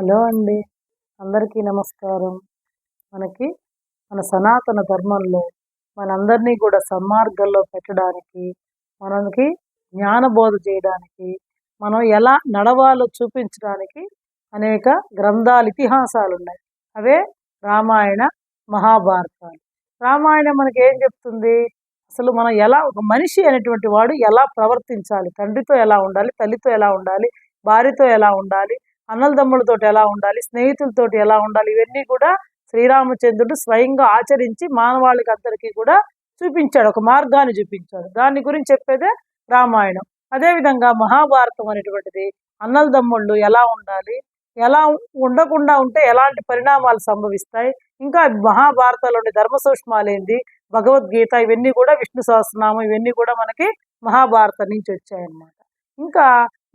Hello అండి. అందరికీ నమస్కారం. మనకి మన సనాతన ధర్మంలో మనందరినీ కూడా సన్మార్గంలో పెట్టడానికి మనకి జ్ఞానబోధ చేయడానికి మనం ఎలా నడవాలో చూపించడానికి అనేక గ్రంథాలు ఇతిహాసాలు ఉన్నాయి అవే రామాయణ మహాభారతాలు. రామాయణం మనకి ఏం చెప్తుంది? అసలు మనం ఎలా ఒక మనిషి అనేటువంటి వాడు ఎలా ప్రవర్తించాలి? తండ్రితో ఎలా ఉండాలి? తల్లితో ఎలా ఉండాలి? భార్యతో ఎలా ఉండాలి? అన్నలదమ్ములతో ఎలా ఉండాలి స్నేహితులతోటి ఎలా ఉండాలి ఇవన్నీ కూడా శ్రీరామచంద్రుడు స్వయంగా ఆచరించి మానవాళికి అందరికీ కూడా చూపించాడు ఒక మార్గాన్ని చూపించాడు. దాని గురించి చెప్పేదే రామాయణం. అదేవిధంగా మహాభారతం అనేటువంటిది అన్నలదమ్ముళ్ళు ఎలా ఉండాలి ఎలా ఉండకుండా ఉంటే ఎలాంటి పరిణామాలు సంభవిస్తాయి ఇంకా మహాభారతంలోని ధర్మ సూక్ష్మాలేంది భగవద్గీత ఇవన్నీ కూడా విష్ణు సహస్రనామం ఇవన్నీ కూడా మనకి మహాభారతం నుంచి వచ్చాయన్నమాట. ఇంకా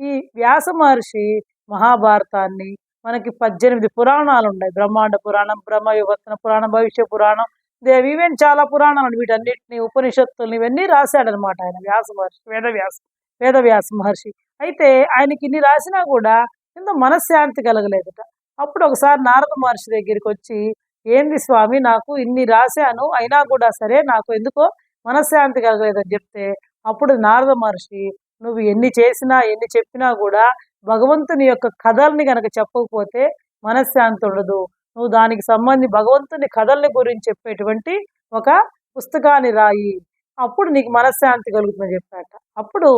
ఈ వ్యాస మహర్షి మహాభారతాన్ని మనకి పద్దెనిమిది పురాణాలు ఉన్నాయి బ్రహ్మాండ పురాణం బ్రహ్మ వివర్తన పురాణం భవిష్య పురాణం. దేవి ఇవన్నీ చాలా పురాణాలు ఉన్నాయి. వీటన్నిటిని ఉపనిషత్తుల్ని ఇవన్నీ రాశాడనమాట ఆయన వ్యాస మహర్షి వేదవ్యాస వేదవ్యాస మహర్షి. అయితే ఆయనకి ఇన్ని రాసినా కూడా కింద మనశ్శాంతి కలగలేదట. అప్పుడు ఒకసారి నారద మహర్షి దగ్గరికి వచ్చి ఏంది స్వామి నాకు ఇన్ని రాశాను అయినా కూడా సరే నాకు ఎందుకో మనశ్శాంతి కలగలేదని చెప్తే అప్పుడు నారద మహర్షి నువ్వు ఎన్ని చేసినా ఎన్ని చెప్పినా కూడా భగవంతుని యొక్క కథల్ని గనక చెప్పకపోతే మనశ్శాంతి ఉండదు. నువ్వు దానికి సంబంధించి భగవంతుని కథల్ని గురించి చెప్పేటువంటి ఒక పుస్తకాన్ని రాయి. అప్పుడు నీకు మనశ్శాంతి కలుగుతుందని చెప్పాట. అప్పుడు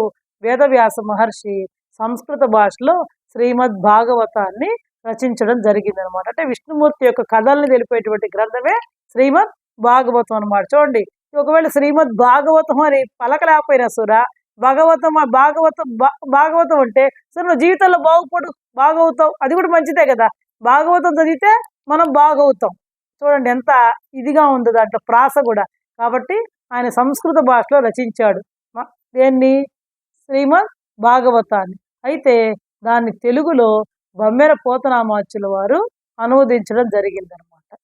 వేదవ్యాస మహర్షి సంస్కృత భాషలో శ్రీమద్ భాగవతాన్ని రచించడం జరిగింది అనమాట అంటే విష్ణుమూర్తి యొక్క కథల్ని తెలిపేటువంటి గ్రంథమే శ్రీమద్ భాగవతం అనమాట చూడండి ఒకవేళ శ్రీమద్ భాగవతం అని పలకలేకపోయినా సురా భగవతం భాగవతం భా- భాగవతం అంటే సో నువ్వు జీవితంలో బాగుపడు బాగవుతావు అది కూడా మంచిదే కదా. భాగవతం చదివితే మనం బాగవుతాం. చూడండి ఎంత ఇదిగా ఉంది దాంట్లో ప్రాస కూడా. కాబట్టి ఆయన సంస్కృత భాషలో రచించాడు. దేన్ని? శ్రీమద్ భాగవతాన్ని. అయితే దాన్ని తెలుగులో బమ్మెర పోతనామాచుల వారు అనువదించడం జరిగిందనమాట.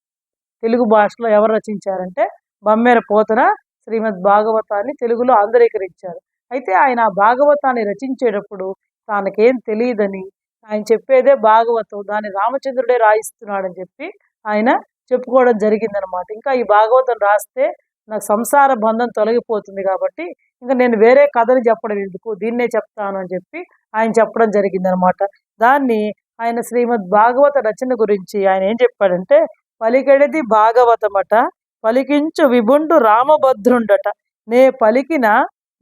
తెలుగు భాషలో ఎవరు రచించారంటే బమ్మెర పోతన శ్రీమద్ భాగవతాన్ని తెలుగులో ఆంధ్రీకరించారు అయితే ఆయన భాగవతాన్ని రచించేటప్పుడు తనకేం తెలియదని ఆయన చెప్పేదే భాగవతం దాన్ని రామచంద్రుడే రాయిస్తున్నాడని చెప్పి ఆయన చెప్పుకోవడం జరిగిందనమాట ఇంకా ఈ భాగవతం రాస్తే నాకు సంసార బంధం తొలగిపోతుంది కాబట్టి ఇంకా నేను వేరే కథని చెప్పడం ఎందుకు? దీన్నే చెప్తాను అని చెప్పి ఆయన చెప్పడం జరిగిందనమాట దాన్ని ఆయన శ్రీమద్ భాగవత రచన గురించి ఆయన ఏం చెప్పాడంటే పలికెడిది భాగవతమట పలికించు విభుండు రామభద్రుండట నే పలికిన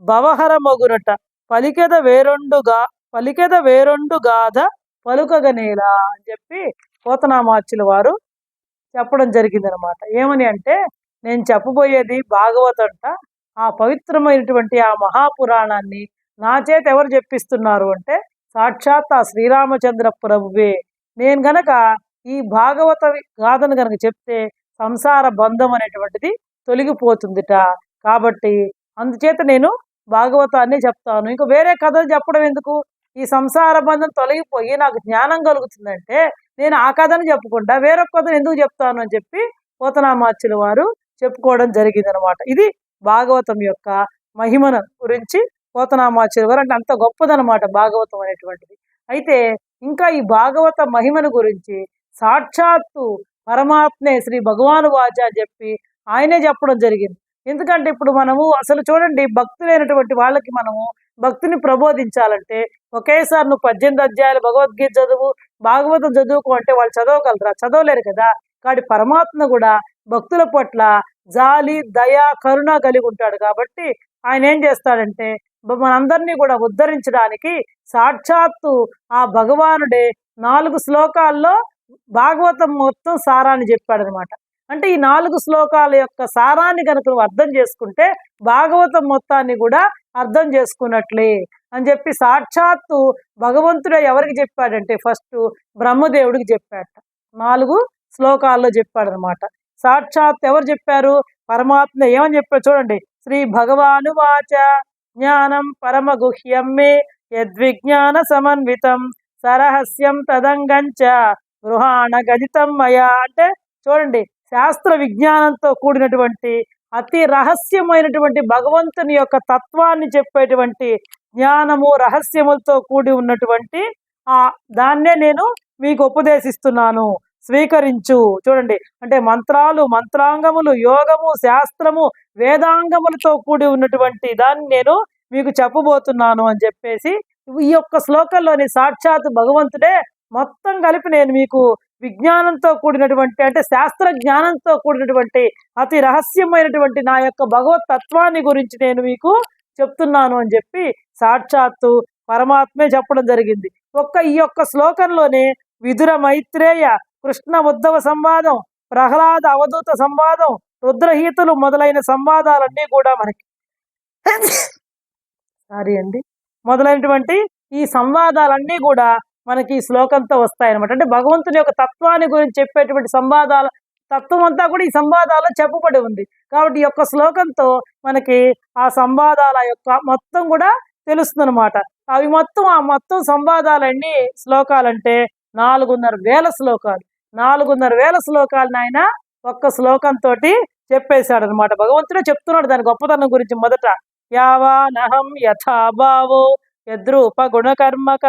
భవహర మొగునట పలికెద వేరొండుగా పలికెద వేరొండు గాథ పలుకగనేలా అని చెప్పి పోతనామాచుల వారు చెప్పడం జరిగిందనమాట. ఏమని అంటే నేను చెప్పబోయేది భాగవతంట ఆ పవిత్రమైనటువంటి ఆ మహాపురాణాన్ని నా చేత ఎవరు చెప్పిస్తున్నారు అంటే సాక్షాత్ ఆ శ్రీరామచంద్ర ప్రభువే. నేను గనక ఈ భాగవత గాథను గనక చెప్తే సంసార బంధం అనేటువంటిది తొలగిపోతుందిట. కాబట్టి అందుచేత నేను భాగవతాన్ని చెప్తాను. ఇంకా వేరే కథలు చెప్పడం ఎందుకు? ఈ సంసార బంధం తొలగిపోయి నాకు జ్ఞానం కలుగుతుందంటే నేను ఆ కథను చెప్పకుండా వేరొక కథను ఎందుకు చెప్తాను అని చెప్పి పోతనామాచ్యుల వారు చెప్పుకోవడం జరిగిందనమాట. ఇది భాగవతం యొక్క మహిమను గురించి పోతనామాచ్యుల వారు అంటే అంత గొప్పదనమాట భాగవతం అనేటువంటిది. అయితే ఇంకా ఈ భాగవత మహిమను గురించి సాక్షాత్తు పరమాత్మే శ్రీ భగవాను వాచ అని చెప్పి ఆయనే చెప్పడం జరిగింది. ఎందుకంటే ఇప్పుడు మనము అసలు చూడండి భక్తులైనటువంటి వాళ్ళకి మనము భక్తిని ప్రబోధించాలంటే ఒకేసారి నువ్వు పద్దెనిమిది అధ్యాయాలు భగవద్గీత చదువు భాగవతం చదువుకో అంటే వాళ్ళు చదవగలరా? చదవలేరు కదా. కాడి పరమాత్మ కూడా భక్తుల పట్ల జాలి దయ కరుణ కలిగి ఉంటాడు కాబట్టి ఆయన ఏం చేస్తాడంటే మనందరినీ కూడా ఉద్ధరించడానికి సాక్షాత్తు ఆ భగవానుడే నాలుగు శ్లోకాల్లో భాగవతం మొత్తం సారాన్ని చెప్పాడనమాట. అంటే ఈ నాలుగు శ్లోకాల యొక్క సారాన్ని కనుక నువ్వు అర్థం చేసుకుంటే భాగవతం మొత్తాన్ని కూడా అర్థం చేసుకున్నట్లే అని చెప్పి సాక్షాత్తు భగవంతుడు ఎవరికి చెప్పాడంటే ఫస్ట్ బ్రహ్మదేవుడికి చెప్పాడట నాలుగు శ్లోకాల్లో చెప్పాడనమాట సాక్షాత్ ఎవరు చెప్పారు? పరమాత్మ ఏమని చెప్పారు చూడండి. శ్రీ భగవాను వాచ జ్ఞానం పరమ గుహ్యం మే యద్విజ్ఞాన సమన్వితం సరహస్యం తదంగంచ గృహాణ గణితం మయా అంటే చూడండి శాస్త్ర విజ్ఞానంతో కూడినటువంటి అతి రహస్యమైనటువంటి భగవంతుని యొక్క తత్వాన్ని చెప్పేటువంటి జ్ఞానము రహస్యములతో కూడి ఉన్నటువంటి ఆ దాన్నే నేను మీకు ఉపదేశిస్తున్నాను. స్వీకరించు. చూడండి. అంటే మంత్రాలు మంత్రాంగములు యోగము శాస్త్రము వేదాంగములతో కూడి ఉన్నటువంటి దాన్ని నేను మీకు చెప్పబోతున్నాను అని చెప్పేసి ఈ యొక్క శ్లోకంలోని సాక్షాత్ భగవంతుడే మొత్తం కలిపి నేను మీకు విజ్ఞానంతో కూడినటువంటి అంటే శాస్త్ర జ్ఞానంతో కూడినటువంటి అతి రహస్యమైనటువంటి నా యొక్క భగవత్ తత్వాన్ని గురించి నేను మీకు చెప్తున్నాను అని చెప్పి సాక్షాత్తు పరమాత్మే చెప్పడం జరిగింది. ఒక్క ఈ యొక్క శ్లోకంలోనే విదుర మైత్రేయ కృష్ణ ఉద్ధవ సంవాదం ప్రహ్లాద అవధూత సంవాదం రుద్రహీతలు మొదలైన సంవాదాలన్నీ కూడా మనకి. సారీ అండి. మొదలైనటువంటి ఈ సంవాదాలన్నీ కూడా మనకి ఈ శ్లోకంతో వస్తాయన్నమాట. అంటే భగవంతుని యొక్క తత్వాన్ని గురించి చెప్పేటువంటి సంవాదాల తత్వం అంతా కూడా ఈ సంవాదాల్లో చెప్పబడి ఉంది. కాబట్టి ఈ యొక్క శ్లోకంతో మనకి ఆ సంవాదాల యొక్క మొత్తం కూడా తెలుస్తుంది అనమాట అవి మొత్తం ఆ మొత్తం సంవాదాలన్నీ శ్లోకాలంటే నాలుగున్నర వేల శ్లోకాలు. నాలుగున్నర వేల శ్లోకాలను ఆయన ఒక్క శ్లోకంతో చెప్పేశాడు అనమాట భగవంతుడే చెప్తున్నాడు దాని గొప్పతనం గురించి మొదట. యావానహం యథాభావో యద్రూప గుణకర్మక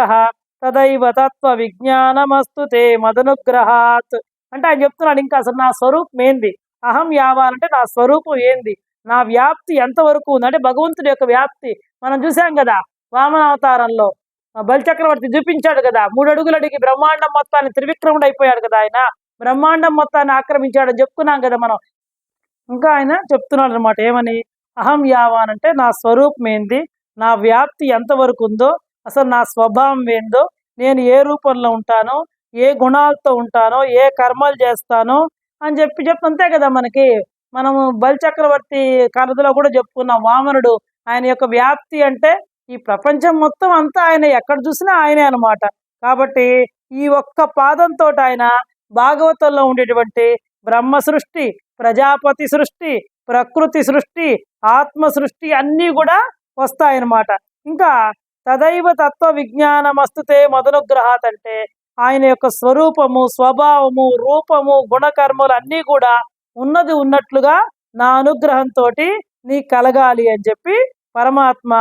తదైవ తత్వ విజ్ఞానమస్తు తే మదనుగ్రహాత్. అంటే ఆయన చెప్తున్నాడు ఇంకా అసలు నా స్వరూపం ఏంది? అహం యావాలంటే నా స్వరూపం ఏంది? నా వ్యాప్తి ఎంతవరకు ఉంది అంటే భగవంతుడి యొక్క వ్యాప్తి. మనం చూసాం కదా వామనావతారంలో బలిచక్రవర్తి చూపించాడు కదా మూడు అడుగులు అడిగి బ్రహ్మాండం మొత్తాన్ని త్రివిక్రముడు అయిపోయాడు కదా ఆయన. బ్రహ్మాండం మొత్తాన్ని ఆక్రమించాడని చెప్పుకున్నాం కదా మనం. ఇంకా ఆయన చెప్తున్నాడు అనమాట ఏమని? అహం యావాన్ అంటే నా స్వరూపం ఏంది? నా వ్యాప్తి ఎంతవరకు ఉందో అసలు నా స్వభావం ఏందో నేను ఏ రూపంలో ఉంటానో ఏ గుణాలతో ఉంటానో ఏ కర్మలు చేస్తానో అని చెప్పి చెప్పి అంతే కదా మనకి. మనము బలిచక్రవర్తి కథలో కూడా చెప్పుకున్నాం వామనుడు ఆయన యొక్క వ్యాప్తి అంటే ఈ ప్రపంచం మొత్తం అంతా ఆయన ఎక్కడ చూసినా ఆయనే అనమాట కాబట్టి ఈ ఒక్క పాదంతో ఆయన భాగవతంలో ఉండేటువంటి బ్రహ్మ సృష్టి ప్రజాపతి సృష్టి ప్రకృతి సృష్టి ఆత్మ సృష్టి అన్నీ కూడా వస్తాయన్నమాట. ఇంకా తదైవ తత్వ విజ్ఞానమస్తుతే మదనుగ్రహాత్ అంటే ఆయన యొక్క స్వరూపము స్వభావము రూపము గుణకర్మలు అన్నీ కూడా ఉన్నది ఉన్నట్లుగా నా అనుగ్రహంతో నీ కలగాలి అని చెప్పి పరమాత్మ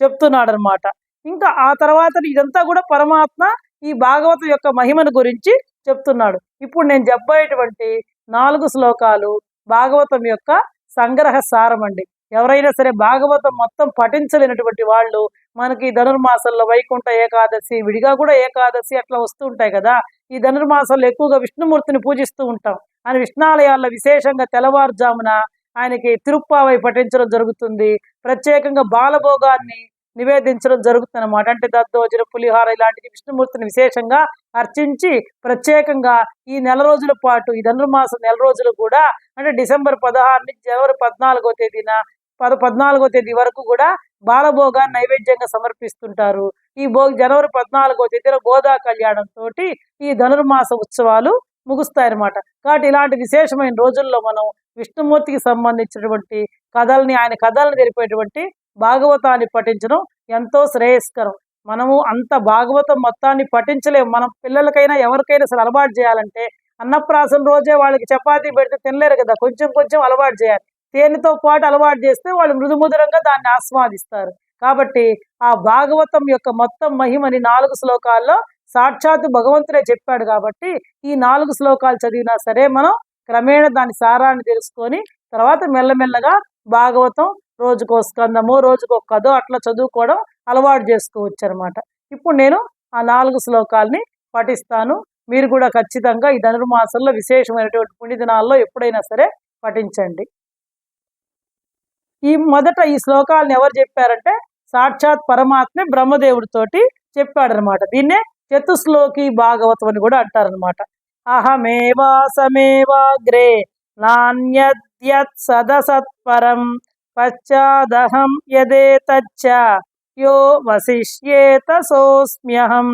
చెప్తున్నాడు అనమాట ఇంకా ఆ తర్వాత ఇదంతా కూడా పరమాత్మ ఈ భాగవతం యొక్క మహిమను గురించి చెప్తున్నాడు. ఇప్పుడు నేను చెప్పేటువంటి నాలుగు శ్లోకాలు భాగవతం యొక్క సంగ్రహ సారం అండి ఎవరైనా సరే భాగవతం మొత్తం పఠించలేనటువంటి వాళ్ళు మనకి ధనుర్మాసంలో వైకుంఠ ఏకాదశి విడిగా కూడా ఏకాదశి అట్లా వస్తూ ఉంటాయి కదా. ఈ ధనుర్మాసంలో ఎక్కువగా విష్ణుమూర్తిని పూజిస్తూ ఉంటాం. ఆయన విష్ణాలయాల్లో విశేషంగా తెల్లవారుజామున ఆయనకి తిరుప్పావై పఠించడం జరుగుతుంది. ప్రత్యేకంగా బాలభోగాన్ని నివేదించడం జరుగుతుందన్నమాట. అంటే దద్దోజన పులిహార ఇలాంటివి విష్ణుమూర్తిని విశేషంగా అర్చించి ప్రత్యేకంగా ఈ నెల రోజుల పాటు ఈ ధనుర్మాసం నెల రోజులు కూడా అంటే డిసెంబర్ పదహారు నుంచి జనవరి పద్నాలుగో తేదీన పద పద్నాలుగో తేదీ వరకు కూడా బాలభోగా నైవేద్యంగా సమర్పిస్తుంటారు. ఈ భోగి జనవరి పద్నాలుగో తేదీన గోదా కళ్యాణం తోటి ఈ ధనుర్మాస ఉత్సవాలు ముగుస్తాయన్నమాట. కాబట్టి ఇలాంటి విశేషమైన రోజుల్లో మనం విష్ణుమూర్తికి సంబంధించినటువంటి కథల్ని ఆయన కథల్ని తెలిపేటువంటి భాగవతాన్ని పఠించడం ఎంతో శ్రేయస్కరం. మనము అంత భాగవతం మొత్తాన్ని పఠించలేము. మనం పిల్లలకైనా ఎవరికైనా అసలు అలవాటు చేయాలంటే అన్నప్రాసం రోజే వాళ్ళకి చపాతీ పెడితే తినలేరు కదా. కొంచెం కొంచెం అలవాటు చేయాలి. తేనెతో పాటు అలవాటు చేస్తే వాళ్ళు మృదుముదురంగా దాన్ని ఆస్వాదిస్తారు. కాబట్టి ఆ భాగవతం యొక్క మొత్తం మహిమని నాలుగు శ్లోకాల్లో సాక్షాత్తు భగవంతుడే చెప్పాడు కాబట్టి ఈ నాలుగు శ్లోకాలు చదివినా సరే మనం క్రమేణా దాని సారాన్ని తెలుసుకొని తర్వాత మెల్లమెల్లగా భాగవతం రోజుకో స్కందము రోజుకో కథో అట్లా చదువుకోవడం అలవాటు చేసుకోవచ్చు అనమాట ఇప్పుడు నేను ఆ నాలుగు శ్లోకాల్ని పఠిస్తాను. మీరు కూడా ఖచ్చితంగా ఈ ధనుర్మాసంలో విశేషమైనటువంటి పుణ్యదినాల్లో ఎప్పుడైనా సరే పఠించండి. ఈ మొదట ఈ శ్లోకాలను ఎవరు చెప్పారంటే సాక్షాత్ పరమాత్మే బ్రహ్మదేవుడితోటి చెప్పాడనమాట దీన్నే చతుశ్లోకి భాగవతం అని కూడా అంటారనమాట అహమేవాసమేవాగ్రే నాణ్యద్యత్ సదసత్పరం పశ్చాదహం యదేతచ్చ యో వశిష్యేత సోస్మ్యహం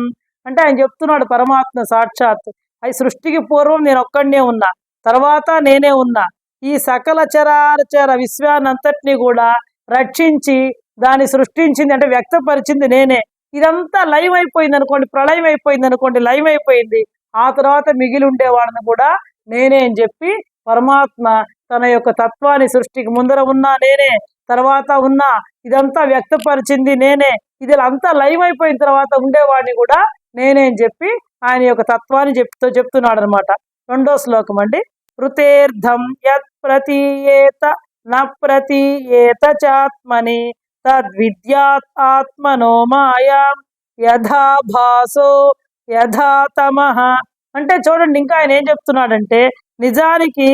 అంటే ఆయన చెప్తున్నాడు పరమాత్మ సాక్షాత్ అది సృష్టికి పూర్వం నేను ఒక్కడనే ఉన్నా తర్వాత నేనే ఉన్నా. ఈ సకల చరాచర విశ్వాన్నంతటినీ కూడా రక్షించి దాన్ని సృష్టించింది అంటే వ్యక్తపరిచింది నేనే. ఇదంతా లైవ్ అయిపోయింది అనుకోండి ప్రళయం అయిపోయింది అనుకోండి లైవ్ అయిపోయింది. ఆ తర్వాత మిగిలి ఉండేవాడిని కూడా నేనే అని చెప్పి పరమాత్మ తన యొక్క తత్వాన్ని సృష్టికి ముందర ఉన్నా నేనే తర్వాత ఉన్నా ఇదంతా వ్యక్తపరిచింది నేనే ఇది అంతా లైవ్ అయిపోయిన తర్వాత ఉండేవాడిని కూడా నేనే అని చెప్పి ఆయన యొక్క తత్వాన్ని చెప్తూ చెప్తున్నాడు అనమాట రెండో శ్లోకం అండి. ఋతేర్ధం యత్ ప్రతీయేత న ప్రతీయేత చాత్మని తద్విద్యాత్ ఆత్మనో మాయాం యథా భాసో యథా తమః. అంటే చూడండి ఇంకా ఆయన ఏం చెప్తున్నాడంటే నిజానికి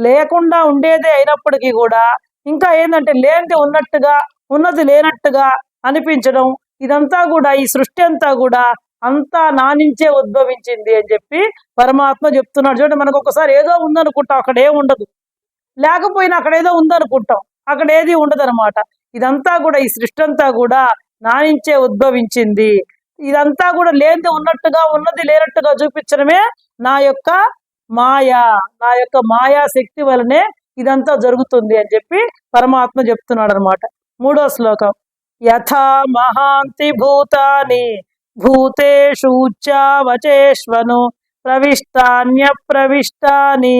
లేకుండా ఉండేదే అయినప్పటికీ కూడా ఇంకా ఏంటంటే లేనిది ఉన్నట్టుగా ఉన్నది లేనట్టుగా అనిపించడం ఇదంతా కూడా ఈ సృష్టి అంతా కూడా అంతా నా నుంచే ఉద్భవించింది అని చెప్పి పరమాత్మ చెప్తున్నాడు. చూడండి మనకు ఒకసారి ఏదో ఉందనుకుంటాం అక్కడ ఏం ఉండదు. లేకపోయినా అక్కడ ఏదో ఉందనుకుంటాం అక్కడ ఏది ఉండదు అనమాట ఇదంతా కూడా ఈ సృష్టి అంతా కూడా నా నుంచే ఉద్భవించింది. ఇదంతా కూడా లేనిది ఉన్నట్టుగా ఉన్నది లేనట్టుగా చూపించడమే నా యొక్క మాయ నా యొక్క మాయా శక్తి వలనే ఇదంతా జరుగుతుంది అని చెప్పి పరమాత్మ చెప్తున్నాడు అనమాట మూడో శ్లోకం. యథా మహాంతి భూతాని భూతేషు ప్రవిష్టాన్య ప్రవిష్టాని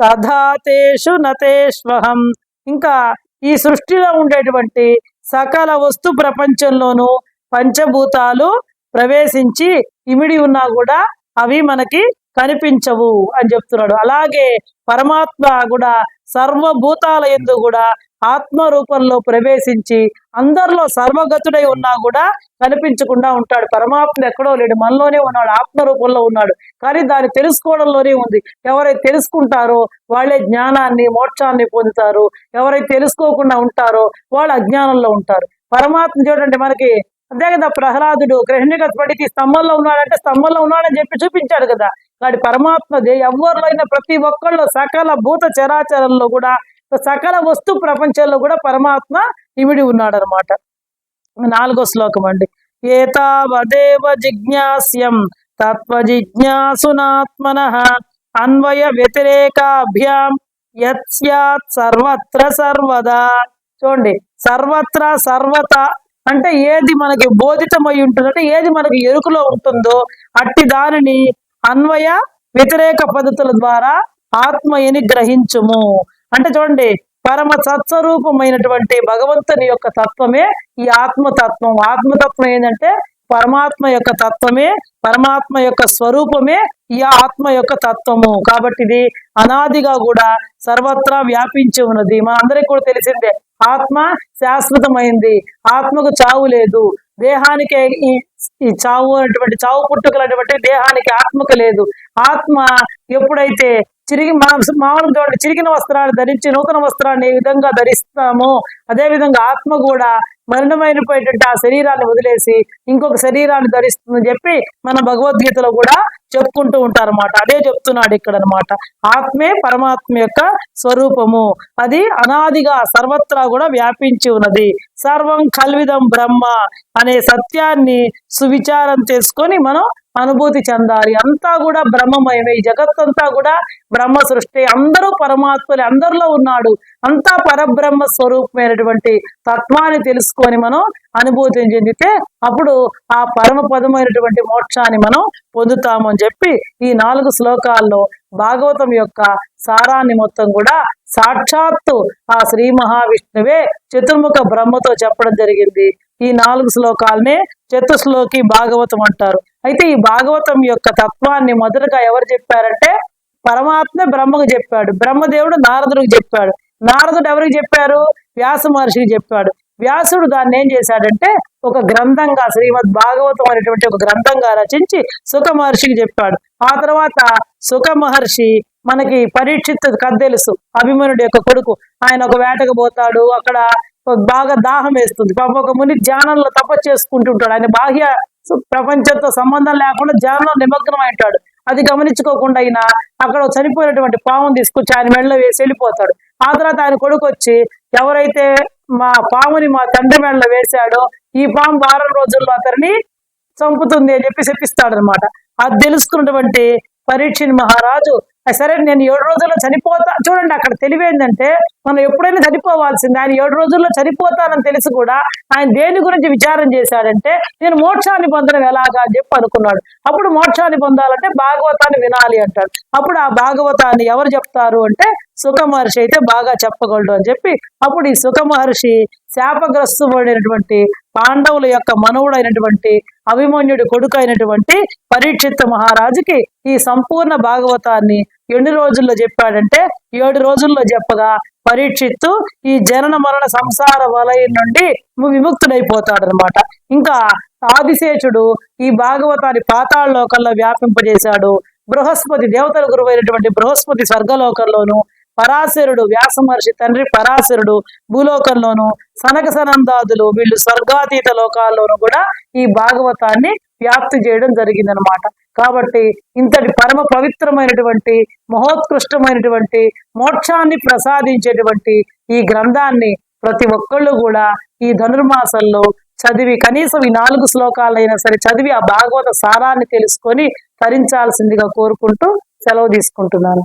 తథాతేషు నతేష్వహం. ఇంకా ఈ సృష్టిలో ఉండేటువంటి సకల వస్తు ప్రపంచంలోనూ పంచభూతాలు ప్రవేశించి ఇమిడి ఉన్నా కూడా అవి మనకి కనిపించవు అని చెప్తున్నాడు. అలాగే పరమాత్మ కూడా సర్వభూతాల ఎందు కూడా ఆత్మ రూపంలో ప్రవేశించి అందరిలో సర్వగతుడై ఉన్నా కూడా కనిపించకుండా ఉంటాడు. పరమాత్మ ఎక్కడో లేడు మనలోనే ఉన్నాడు ఆత్మ రూపంలో ఉన్నాడు. కానీ దాన్ని తెలుసుకోవడంలోనే ఉంది. ఎవరైతే తెలుసుకుంటారో వాళ్ళే జ్ఞానాన్ని మోక్షాన్ని పొందుతారు. ఎవరైతే తెలుసుకోకుండా ఉంటారో వాళ్ళు అజ్ఞానంలో ఉంటారు. పరమాత్మ చూడండి మనకి అంతే కదా ప్రహ్లాదుడు గ్రహిణిగత పడికి స్తంభంలో ఉన్నాడంటే స్తంభంలో ఉన్నాడని చెప్పి చూపించాడు కదా. వాడి పరమాత్మదే ఎవరిలో అయినా ప్రతి ఒక్కళ్ళు సకల భూత చరాచరంలో కూడా సకల వస్తు ప్రపంచంలో కూడా పరమాత్మ ఇమిడి ఉన్నాడు అనమాట నాలుగో శ్లోకం అండి. ఏతావదేవ జిజ్ఞాస్యం తత్వ జిజ్ఞాసునాత్మన అన్వయ వ్యతిరేకాభ్యాం యత్ సర్వత్ర సర్వదా. చూడండి సర్వత్ర సర్వత అంటే ఏది మనకి బోధితమై ఉంటుందంటే ఏది మనకి ఎరుకులో ఉంటుందో అట్టి దానిని అన్వయ వ్యతిరేక పద్ధతుల ద్వారా ఆత్మయని గ్రహించుము. అంటే చూడండి పరమ సత్స్వరూపమైనటువంటి భగవంతుని యొక్క తత్వమే ఈ ఆత్మతత్వం. ఆత్మతత్వం ఏంటంటే పరమాత్మ యొక్క తత్వమే పరమాత్మ యొక్క స్వరూపమే ఈ ఆత్మ యొక్క తత్వము. కాబట్టి ఇది అనాదిగా కూడా సర్వత్రా వ్యాపించి ఉన్నది. మా అందరికి కూడా తెలిసిందే ఆత్మ శాశ్వతమైంది. ఆత్మకు చావు లేదు. దేహానికి ఈ ఈ చావు అటువంటి చావు పుట్టుకలు అటువంటి దేహానికి ఆత్మకు లేదు. ఆత్మ ఎప్పుడైతే చిరిగి మామూలుగా చూడండి చిరిగిన వస్త్రాలు ధరించి నూతన వస్త్రాన్ని ఏ విధంగా ధరిస్తామో అదే విధంగా ఆత్మ కూడా మరణమైనటువంటి ఆ శరీరాన్ని వదిలేసి ఇంకొక శరీరాన్ని ధరిస్తుందని చెప్పి మన భగవద్గీతలో కూడా చెప్పుకుంటూ ఉంటారన్నమాట. అదే చెప్తున్నాడు ఇక్కడ అనమాట ఆత్మే పరమాత్మ యొక్క స్వరూపము. అది అనాదిగా సర్వత్రా కూడా వ్యాపించి ఉన్నది. సర్వం కల్విదం బ్రహ్మ అనే సత్యాన్ని సువిచారం చేసుకొని మనం అనుభూతి చెందాలి. అంతా కూడా బ్రహ్మమయమే. ఈ జగత్తంతా కూడా బ్రహ్మ సృష్టి. అందరూ పరమాత్మలే. అందరిలో ఉన్నాడు. అంతా పరబ్రహ్మ స్వరూపమైనటువంటి తత్వాన్ని తెలుసుకొని మనం అనుభూతిని చెందితే అప్పుడు ఆ పరమ పదమైనటువంటి మోక్షాన్ని మనం పొందుతాము అని చెప్పి ఈ నాలుగు శ్లోకాల్లో భాగవతం యొక్క సారాన్ని మొత్తం కూడా సాక్షాత్తు ఆ శ్రీ మహావిష్ణువే చతుర్ముఖ బ్రహ్మతో చెప్పడం జరిగింది. ఈ నాలుగు శ్లోకాలనే చతుశ్లోకి భాగవతం అంటారు. అయితే ఈ భాగవతం యొక్క తత్వాన్ని మొదటగా ఎవరు చెప్పారంటే పరమాత్మ బ్రహ్మకు చెప్పాడు. బ్రహ్మదేవుడు నారదుడికి చెప్పాడు. నారదుడు ఎవరికి చెప్పారు? వ్యాస మహర్షికి చెప్పాడు. వ్యాసుడు దాన్ని ఏం చేశాడంటే ఒక గ్రంథంగా శ్రీమద్ భాగవతం అనేటువంటి ఒక గ్రంథంగా రచించి సుఖ మహర్షికి చెప్పాడు. ఆ తర్వాత సుఖ మహర్షి మనకి పరీక్షిత్ కథ తెలుసు. అభిమనుడి యొక్క కొడుకు. ఆయన ఒక వేటకు పోతాడు. అక్కడ బాగా దాహం వేస్తుంది. పాప ఒక ముని ధ్యానంలో తపస్సు చేసుకుంటుంటాడు. ఆయన బాహ్య ప్రపంచంతో సంబంధం లేకుండా ధ్యానంలో నిమగ్నం అంటాడు అది గమనించుకోకుండా అయినా అక్కడ చనిపోయినటువంటి పాముని తీసుకొచ్చి ఆయన మెడలో వేసి వెళ్ళిపోతాడు. ఆ తర్వాత ఆయన కొడుకు వచ్చి ఎవరైతే మా పాముని మా తండ్రి మెడలో వేశాడో ఈ పాము వారం రోజుల్లో అతన్ని చంపుతుంది అని చెప్పి చెప్పిస్తాడనమాట అది తెలుసుకున్నటువంటి పరీక్షని మహారాజు సరే నేను ఏడు రోజుల్లో చనిపోతా చూడండి అక్కడ తెలివేందంటే మనం ఎప్పుడైనా చనిపోవాల్సింది. ఆయన ఏడు రోజుల్లో చనిపోతానని తెలిసి కూడా ఆయన దేని గురించి విచారం చేశాడంటే నేను మోక్షాన్ని పొందడం ఎలాగా అని చెప్పి అనుకున్నాడు. అప్పుడు మోక్షాన్ని పొందాలంటే భాగవతాన్ని వినాలి అంటాడు. అప్పుడు ఆ భాగవతాన్ని ఎవరు చెప్తారు అంటే సుఖ మహర్షి అయితే బాగా చెప్పగలడు అని చెప్పి అప్పుడు ఈ సుఖ మహర్షి శాపగ్రస్తుడైనటువంటి పాండవుల యొక్క మనవుడైనటువంటి అభిమన్యుడి కొడుకు అయినటువంటి పరీక్షిత్ మహారాజుకి ఈ సంపూర్ణ భాగవతాన్ని ఎన్ని రోజుల్లో చెప్పాడంటే ఏడు రోజుల్లో చెప్పగా పరీక్షిత్తు ఈ జనన మరణ సంసార వలయం నుండి విముక్తుడైపోతాడు అనమాట ఇంకా ఆదిశేషుడు ఈ భాగవతాన్ని పాతాళ లోకంలో వ్యాపింపజేశాడు. బృహస్పతి దేవతల గురువైనటువంటి బృహస్పతి స్వర్గలోకంలోను పరాశరుడు వ్యాస మహర్షి తండ్రి పరాశరుడు భూలోకంలోను సనక సనందాదులు వీళ్ళు స్వర్గాతీత లోకాల్లోనూ కూడా ఈ భాగవతాన్ని వ్యాప్తి చేయడం జరిగిందనమాట కాబట్టి ఇంతటి పరమ పవిత్రమైనటువంటి మహోత్కృష్టమైనటువంటి మోక్షాన్ని ప్రసాదించేటువంటి ఈ గ్రంథాన్ని ప్రతి ఒక్కళ్ళు కూడా ఈ ధనుర్మాసంలో చదివి కనీసం ఈ నాలుగు శ్లోకాలైనా సరే చదివి ఆ భాగవత సారాన్ని తెలుసుకొని తరించాల్సిందిగా కోరుకుంటూ సెలవు తీసుకుంటున్నాను.